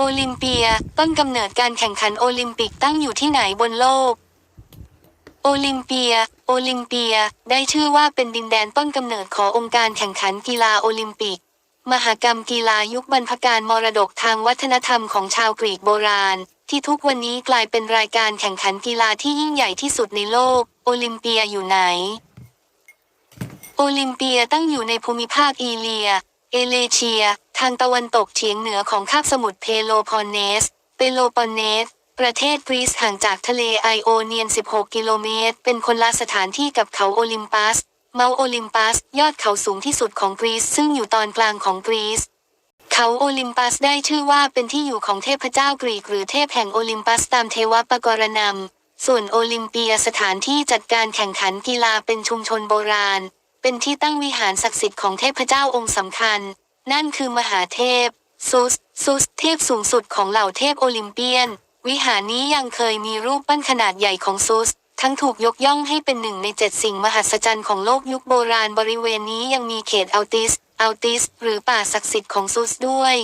โอลิมเปีย ต้นกำเนิดการแข่งขันโอลิมปิกตั้งอยู่ที่ไหนบนโลก โอลิมเปีย โอลิมเปีย ได้ชื่อว่าเป็นดินแดนต้นกำเนิดขององค์การแข่งขันกีฬาโอลิมปิก มหกรรมกีฬายุคบรรพการมรดกทางวัฒนธรรมของชาวกรีกโบราณ ที่ทุกวันนี้กลายเป็นรายการแข่งขันกีฬาที่ยิ่งใหญ่ที่สุดในโลก โอลิมเปียอยู่ไหน โอลิมเปียตั้งอยู่ในภูมิภาคอีเลีย เอเลเชีย ทางตะวันตกเฉียงเหนือของคาบสมุทรเพโลพอนเนส เปโลปอนเนส ประเทศกรีซห่างจากทะเลไอโอเนียน 16 กิโลเมตร เป็นคนละสถานที่กับเขาโอลิมปัส เมาโอลิมปัส ยอดเขาสูงที่สุดของกรีซซึ่งอยู่ตอนกลางของกรีซเขาโอลิมปัสได้ชื่อว่าเป็นที่อยู่ของเทพเจ้ากรีกหรือเทพแห่งโอลิมปัสตามเทวปกรณำส่วนโอลิมเปียสถานที่จัดการแข่งขันกีฬาเป็นชุมชนโบราณ เป็นที่ตั้งวิหารศักดิ์สิทธิ์ของเทพเจ้าองค์สำคัญ นั่นคือมหาเทพซุสซุสเทพสูงสุดของเหล่าเทพโอลิมเปียน วิหารนี้ยังเคยมีรูปปั้นขนาดใหญ่ของซุส ทั้งถูกยกย่องให้เป็นหนึ่งในเจ็ดสิ่งมหัศจรรย์ของโลกยุคโบราณบริเวณนี้ยังมีเขตอัลติสอัลติส หรือป่าศักดิ์สิทธิ์ของซุสด้วย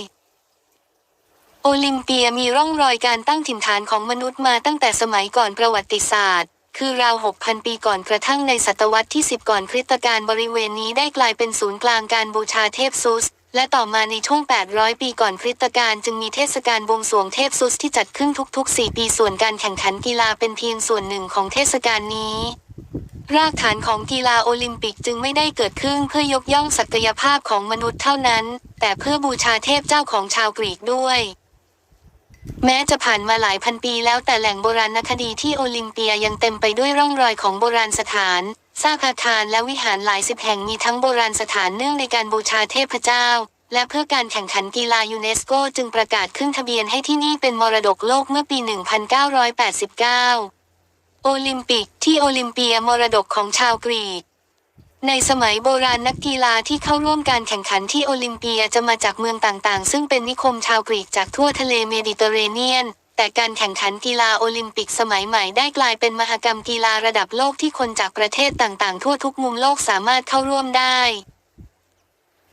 โอลิมเปียมีร่องรอยการตั้งถิ่นฐานของมนุษย์มาตั้งแต่สมัยก่อนประวัติศาสตร์ คือราว 6,000 ปีก่อนกระทั่งในศตวรรษที่ 10 ก่อนคริสตกาลบริเวณนี้ได้กลายเป็นศูนย์กลางการบูชาเทพซุส และต่อมาในช่วง 800 ปีก่อนคริสตกาลจึงมีเทศกาลบวงสรวงเทพซุสที่จัดขึ้นทุกๆ 4 ปีส่วนการแข่งขันกีฬาเป็นเพียงส่วนหนึ่งของเทศกาลนี้รากฐานของกีฬาโอลิมปิกจึงไม่ได้เกิดขึ้นเพื่อยกย่องศักยภาพของมนุษย์เท่านั้น แต่เพื่อบูชาเทพเจ้าของชาวกรีกด้วย แม้จะผ่านมาหลายพันปีแล้วแต่แหล่งโบราณคดีที่โอลิมเปียยังเต็มไปด้วยร่องรอยของโบราณสถาน ซากอาคารและวิหารหลายสิบแห่งมีทั้งโบราณสถานเนื่องในการบูชาเทพเจ้า และเพื่อการแข่งขันกีฬายูเนสโกจึงประกาศขึ้นทะเบียนให้ที่นี่เป็นมรดกโลกเมื่อปี 1989 โอลิมปิก ที่โอลิมเปียมรดกของชาวกรีก ในสมัยโบราณนักกีฬาที่เข้าร่วมการแข่งขันที่โอลิมเปียจะมาจากเมืองต่างๆ ซึ่งเป็นนิคมชาวกรีกจากทั่วทะเลเมดิเตอร์เรเนียน แต่การแข่งขันกีฬาโอลิมปิกสมัยใหม่ได้กลายเป็นมหกรรมกีฬาระดับโลกที่คนจากประเทศต่างๆ ทั่วทุกมุมโลกสามารถเข้าร่วมได้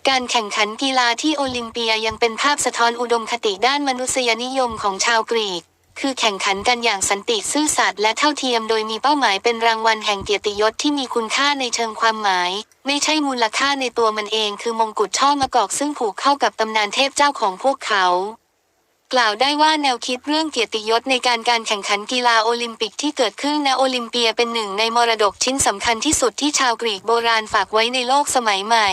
การแข่งขันกีฬาที่โอลิมเปียยังเป็นภาพสะท้อนอุดมคติด้านมนุษยนิยมของชาวกรีก คือแข่งขันกันอย่างสันติซื่อสัตย์และเท่าเทียมโดยมีเป้าหมายเป็นรางวัลแห่งเกียรติยศที่มีคุณค่าในเชิงความหมาย ไม่ใช่มูลค่าในตัวมันเองคือมงกุฎช่อมะกอกซึ่งผูกเข้ากับตำนานเทพเจ้าของพวกเขา กล่าวได้ว่าแนวคิดเรื่องเกียรติยศในการการแข่งขันกีฬาโอลิมปิกที่เกิดขึ้นณโอลิมเปียเป็นหนึ่งในมรดกชิ้นสำคัญที่สุดที่ชาวกรีกโบราณฝากไว้ในโลกสมัยใหม่